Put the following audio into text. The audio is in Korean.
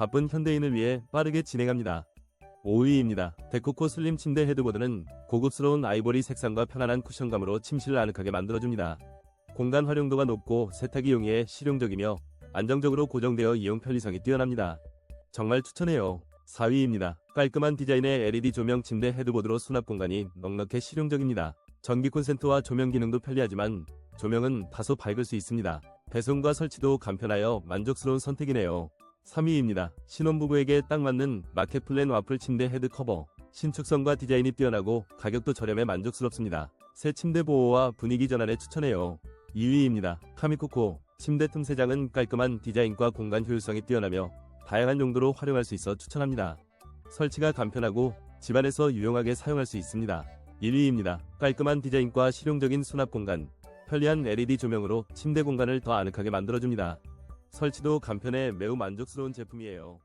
바쁜 현대인을 위해 빠르게 진행합니다. 5위입니다. 데코코 슬림 침대 헤드보드는 고급스러운 아이보리 색상과 편안한 쿠션감으로 침실을 아늑하게 만들어줍니다. 공간 활용도가 높고 세탁이 용이해 실용적이며 안정적으로 고정되어 이용 편리성이 뛰어납니다. 정말 추천해요. 4위입니다. 깔끔한 디자인의 LED 조명 침대 헤드보드로 수납 공간이 넉넉해 실용적입니다. 전기 콘센트와 조명 기능도 편리하지만 조명은 다소 밝을 수 있습니다. 배송과 설치도 간편하여 만족스러운 선택이네요. 3위입니다. 신혼부부에게 딱 맞는 마켓플랜 와플 침대 헤드 커버. 신축성과 디자인이 뛰어나고 가격도 저렴해 만족스럽습니다. 새 침대 보호와 분위기 전환에 추천해요. 2위입니다. 카미코코. 침대 틈새장은 깔끔한 디자인과 공간 효율성이 뛰어나며 다양한 용도로 활용할 수 있어 추천합니다. 설치가 간편하고 집안에서 유용하게 사용할 수 있습니다. 1위입니다. 깔끔한 디자인과 실용적인 수납 공간, 편리한 LED 조명으로 침대 공간을 더 아늑하게 만들어줍니다. 설치도 간편해 매우 만족스러운 제품이에요.